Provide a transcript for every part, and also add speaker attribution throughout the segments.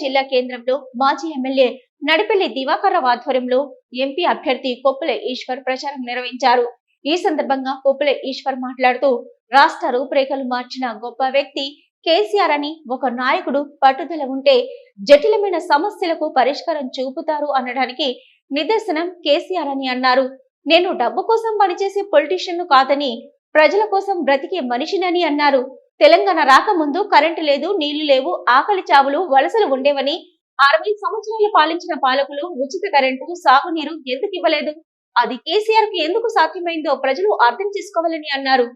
Speaker 1: జిల్లా కేంద్రంలో మాజీ ఎమ్మెల్యే నడిపెల్లి దివాకర్ ఆధ్వర్యంలో ఎంపీ అభ్యర్థి కొప్పుల ఈశ్వర్ ప్రచారం నిర్వహించారు. ఈ సందర్భంగా కొప్పుల ఈశ్వర్ మాట్లాడుతూ రాష్ట్ర రూపురేఖలు మార్చిన గొప్ప వ్యక్తి కేసీఆర్ అని ఒక నాయకుడు పట్టుదల ఉంటే జటిలమైన సమస్యలకు పరిష్కారం చూపుతారు అనడానికి నిదర్శనం కేసీఆర్ అని అన్నారు. నేను డబ్బు కోసం పనిచేసే పొలిటీషియన్ను కాదని ప్రజల కోసం బ్రతికే మనిషినని అన్నారు. తెలంగాణ రాకముందు కరెంటు లేదు నీళ్ళు లేవు ఆకలి చావులు వలసలు ఉండేవని అరవై సంవత్సరాలు పాలించిన పాలకులు ఉచిత కరెంటు సాగునీరు ఎందుకు ఇవ్వలేదు? అది కేసీఆర్కి ఎందుకు సాధ్యమైందో ప్రజలు అర్థం చేసుకోవాలని అన్నారు.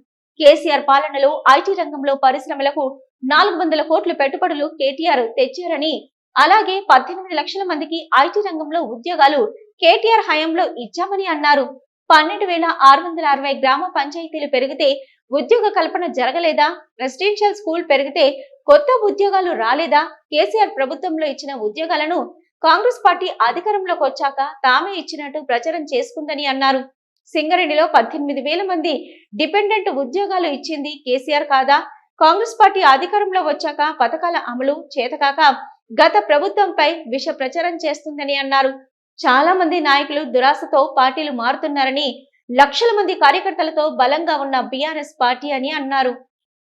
Speaker 1: కేసీఆర్ పాలనలో ఐటీ రంగంలో పరిశ్రమలకు నాలుగు వందల కోట్ల పెట్టుబడులు కేటీఆర్ తెచ్చారని అలాగే పద్దెనిమిది లక్షల మందికి ఐటీ రంగంలో ఉద్యోగాలు కేటీఆర్ హయాంలో ఇచ్చామని అన్నారు. పన్నెండు వేల ఆరు వందల అరవై గ్రామ పంచాయతీలు పెరిగితే ఉద్యోగ కల్పన జరగలేదా? రెసిడెన్షియల్ స్కూల్ పెరిగితే కొత్త ఉద్యోగాలు రాలేదా? కేసీఆర్ ప్రభుత్వంలో ఇచ్చిన ఉద్యోగాలను కాంగ్రెస్ పార్టీ అధికారంలోకి వచ్చాక తామే ఇచ్చినట్టు ప్రచారం చేసుకుందని అన్నారు. సింగరేణిలో పద్దెనిమిది వేల మంది డిపెండెంట్ ఉద్యోగాలు ఇచ్చింది కేసీఆర్ కాదా? కాంగ్రెస్ పార్టీ అధికారంలో వచ్చాక పథకాల అమలు చేతకాక గత ప్రభుత్వంపై విష ప్రచారం చేస్తుందని అన్నారు. చాలా మంది నాయకులు దురాశతో పార్టీలు మారుతున్నారని లక్షల మంది కార్యకర్తలతో బలంగా ఉన్న బీఆర్ఎస్ పార్టీ అని అన్నారు.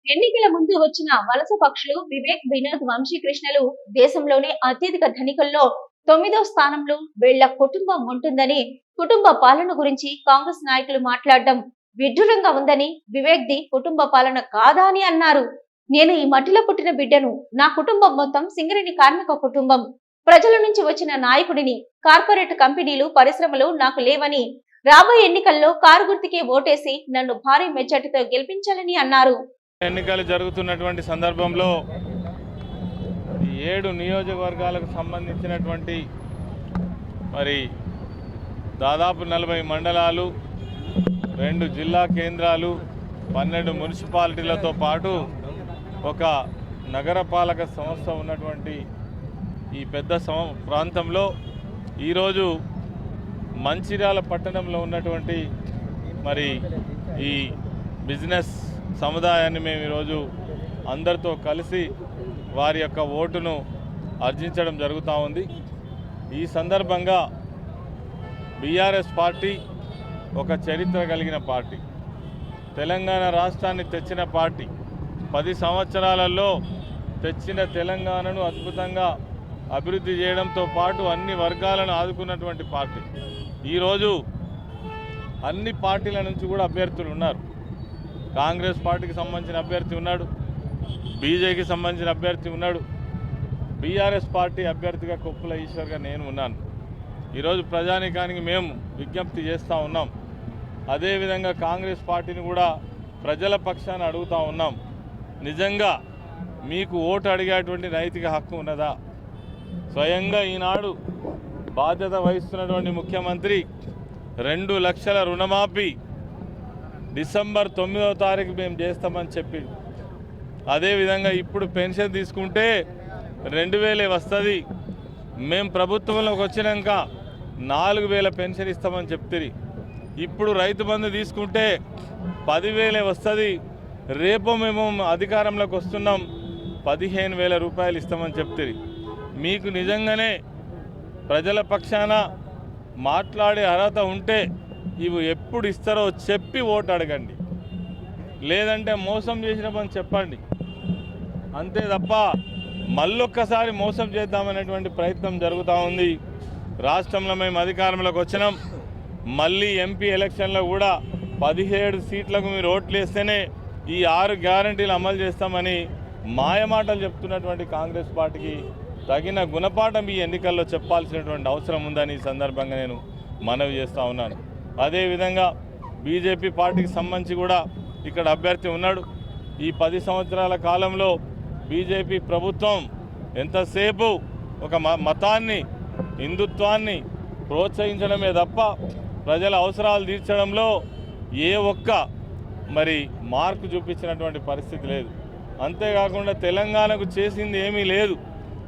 Speaker 1: ఎన్నికల ముందు వచ్చిన వలస పక్షులు వివేక్ వినోద్ వంశీకృష్ణలు దేశంలోనే అత్యధిక ధనికుల్లో తొమ్మిదో స్థానంలో వీళ్ళ కుటుంబం ఉంటుందని కుటుంబ పాలన గురించి కాంగ్రెస్ నాయకులు మాట్లాడడం విడ్డూరంగా ఉందని వివేక్ ది కుటుంబ పాలన కాదా అని అన్నారు. నేను ఈ మట్టిలో పుట్టిన బిడ్డను నా కుటుంబం మొత్తం సింగరేణి కార్మిక కుటుంబం ప్రజల నుంచి వచ్చిన నాయకుడిని కార్పొరేట్ కంపెనీలు పరిశ్రమలు నాకు లేవని రాబోయే ఎన్నికల్లో కారు గుర్తుకే ఓటేసి నన్ను భారీ మెజార్టీతో గెలిపించాలని అన్నారు.
Speaker 2: ఎన్నికలు జరుగుతున్నటువంటి సందర్భంలో ఏడు నియోజకవర్గాలకు సంబంధించినటువంటి మరి దాదాపు నలభై మండలాలు రెండు జిల్లా కేంద్రాలు పన్నెండు మున్సిపాలిటీలతో పాటు ఒక నగరపాలక సంస్థ ఉన్నటువంటి ఈ పెద్ద సం ప్రాంతంలో ఈరోజు మంచిర్యాల పట్టణంలో ఉన్నటువంటి మరి ఈ బిజినెస్ సముదాయాన్ని మేము ఈరోజు అందరితో కలిసి వారి యొక్క ఓటును అర్జించడం జరుగుతూ ఉంది. ఈ సందర్భంగా బీఆర్ఎస్ పార్టీ ఒక చరిత్ర కలిగిన పార్టీ. తెలంగాణ రాష్ట్రాన్ని తెచ్చిన పార్టీ. పది సంవత్సరాలలో తెచ్చిన తెలంగాణను అద్భుతంగా అభివృద్ధి చేయడంతో పాటు అన్ని వర్గాలను ఆదుకున్నటువంటి పార్టీ. ఈరోజు అన్ని పార్టీల నుంచి కూడా అభ్యర్థులు ఉన్నారు. కాంగ్రెస్ పార్టీకి సంబంధించిన అభ్యర్థి ఉన్నాడు. బీజేపీకి సంబంధించిన అభ్యర్థి ఉన్నాడు. బీఆర్ఎస్ పార్టీ అభ్యర్థిగా కొప్పుల ఈశ్వర్గా నేను ఉన్నాను. ఈరోజు ప్రజానీకానికి మేము విజ్ఞప్తి చేస్తూ ఉన్నాం. అదేవిధంగా కాంగ్రెస్ పార్టీని కూడా ప్రజల పక్షాన్ని అడుగుతూ ఉన్నాం. నిజంగా మీకు ఓటు అడిగేటువంటి నైతిక హక్కు ఉన్నదా? స్వయంగా ఈనాడు బాధ్యత వహిస్తున్నటువంటి ముఖ్యమంత్రి రెండు లక్షల రుణమాఫీ డిసెంబర్ తొమ్మిదవ తారీఖు మేము చేస్తామని చెప్పి అదేవిధంగా ఇప్పుడు పెన్షన్ తీసుకుంటే రెండు వేలే వస్తుంది. మేము ప్రభుత్వంలోకి వచ్చినాక నాలుగు వేల పెన్షన్ ఇస్తామని చెప్తిరి. ఇప్పుడు రైతు బంధు తీసుకుంటే పదివేలే వస్తుంది. రేపు మేము అధికారంలోకి వస్తున్నాం. పదిహేను వేల రూపాయలు ఇస్తామని చెప్తిరి. మీకు నిజంగానే ప్రజల పక్షాన మాట్లాడే అర్హత ఉంటే ఇవి ఎప్పుడు ఇస్తారో చెప్పి ఓటు అడగండి. లేదంటే మోసం చేసిన పని చెప్పండి. అంతే తప్ప మళ్ళొక్కసారి మోసం చేద్దామనేటువంటి ప్రయత్నం జరుగుతూ ఉంది. రాష్ట్రంలో మేము అధికారంలోకి వచ్చినాం. మళ్ళీ ఎంపీ ఎలక్షన్లో కూడా పదిహేడు సీట్లకు మీరు ఓట్లు వేస్తేనే ఈ ఆరు గ్యారంటీలు అమలు చేస్తామని మాయమాటలు చెప్తున్నటువంటి కాంగ్రెస్ పార్టీకి తగిన గుణపాఠం ఈ ఎన్నికల్లో చెప్పాల్సినటువంటి అవసరం ఉందని ఈ సందర్భంగా నేను మనవి చేస్తూ ఉన్నాను. అదేవిధంగా బీజేపీ పార్టీకి సంబంధించి కూడా ఇక్కడ అభ్యర్థి ఉన్నాడు. ఈ పది సంవత్సరాల కాలంలో బీజేపీ ప్రభుత్వం ఎంతసేపు ఒక మ మతాన్ని హిందుత్వాన్ని ప్రోత్సహించడమే తప్ప ప్రజల అవసరాలు తీర్చడంలో ఏ ఒక్క మరి మార్కు చూపించినటువంటి పరిస్థితి లేదు. అంతేకాకుండా తెలంగాణకు చేసింది ఏమీ లేదు.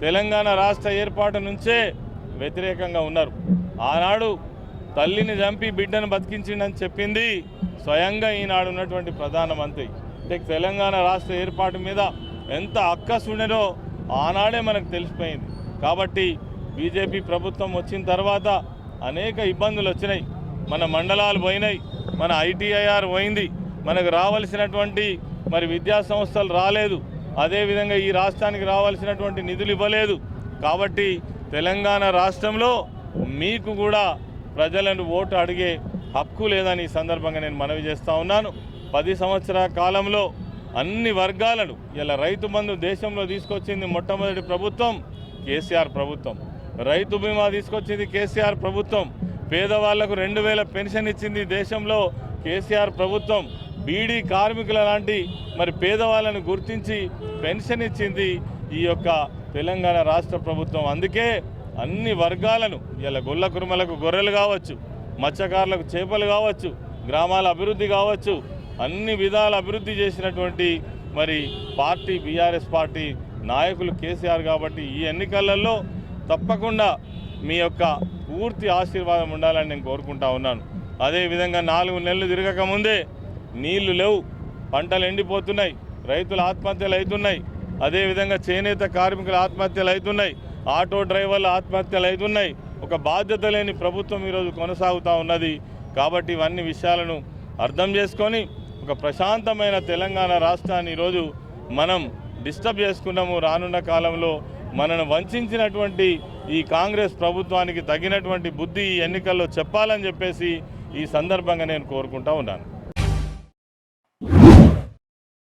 Speaker 2: తెలంగాణ రాష్ట్ర ఏర్పాటు నుంచే వ్యతిరేకంగా ఉన్నారు. ఆనాడు తల్లిని చంపి బిడ్డను బతికించిండని చెప్పింది స్వయంగా ఈనాడు ఉన్నటువంటి ప్రధానమంత్రి. అంటే తెలంగాణ రాష్ట్ర ఏర్పాటు మీద ఎంత అక్కసుండెనో ఆనాడే మనకు తెలిసిపోయింది. కాబట్టి బీజేపీ ప్రభుత్వం వచ్చిన తర్వాత అనేక ఇబ్బందులు వచ్చినాయి. మన మండలాలు పోయినాయి మన ఐటీఐఆర్ పోయింది. మనకు రావాల్సినటువంటి మరి విద్యా సంస్థలు రాలేదు. అదేవిధంగా ఈ రాష్ట్రానికి రావాల్సినటువంటి నిధులు ఇవ్వలేదు. కాబట్టి తెలంగాణ రాష్ట్రంలో మీకు కూడా ప్రజలను ఓటు అడిగే హక్కు లేదని ఈ సందర్భంగా నేను మనవి చేస్తూ ఉన్నాను. పది సంవత్సరాల కాలంలో అన్ని వర్గాలను ఇలా రైతు బంధు దేశంలో తీసుకొచ్చింది మొట్టమొదటి ప్రభుత్వం కేసీఆర్ ప్రభుత్వం. రైతు బీమా తీసుకొచ్చింది కేసీఆర్ ప్రభుత్వం. పేదవాళ్ళకు రెండు వేల పెన్షన్ ఇచ్చింది దేశంలో కేసీఆర్ ప్రభుత్వం. బీడీ కార్మికుల లాంటి మరి పేదవాళ్ళను గుర్తించి పెన్షన్ ఇచ్చింది ఈ యొక్క తెలంగాణ రాష్ట్ర ప్రభుత్వం. అందుకే అన్ని వర్గాలను ఇలా గొల్ల కురుమలకు గొర్రెలు కావచ్చు మత్స్యకారులకు చేపలు కావచ్చు గ్రామాల అభివృద్ధి కావచ్చు అన్ని విధాల అభివృద్ధి చేసినటువంటి మరి పార్టీ బీఆర్ఎస్ పార్టీ నాయకులు కేసీఆర్ కాబట్టి ఈ ఎన్నికలలో తప్పకుండా మీ యొక్క పూర్తి ఆశీర్వాదం ఉండాలని నేను కోరుకుంటా ఉన్నాను. అదేవిధంగా నాలుగు నెలలు తిరగక ముందే నీళ్ళు లేవు. పంటలు ఎండిపోతున్నాయి. రైతుల ఆత్మహత్యలు అవుతున్నాయి. అదేవిధంగా చేనేత కార్మికుల ఆత్మహత్యలు అవుతున్నాయి. ఆటో డ్రైవర్ల ఆత్మహత్యలు అవుతున్నాయి. ఒక బాధ్యత లేని ప్రభుత్వం ఈరోజు కొనసాగుతూ ఉన్నది. కాబట్టి ఇవన్నీ విషయాలను అర్థం చేసుకొని ఒక ప్రశాంతమైన తెలంగాణ రాష్ట్రాన్ని ఈరోజు మనం డిస్టర్బ్ చేసుకున్నాము. రానున్న కాలంలో మనను వంచినటువంటి ఈ కాంగ్రెస్ ప్రభుత్వానికి తగినటువంటి బుద్ధి ఈ ఎన్నికల్లో చెప్పాలని చెప్పేసి ఈ సందర్భంగా నేను కోరుకుంటా ఉన్నాను. you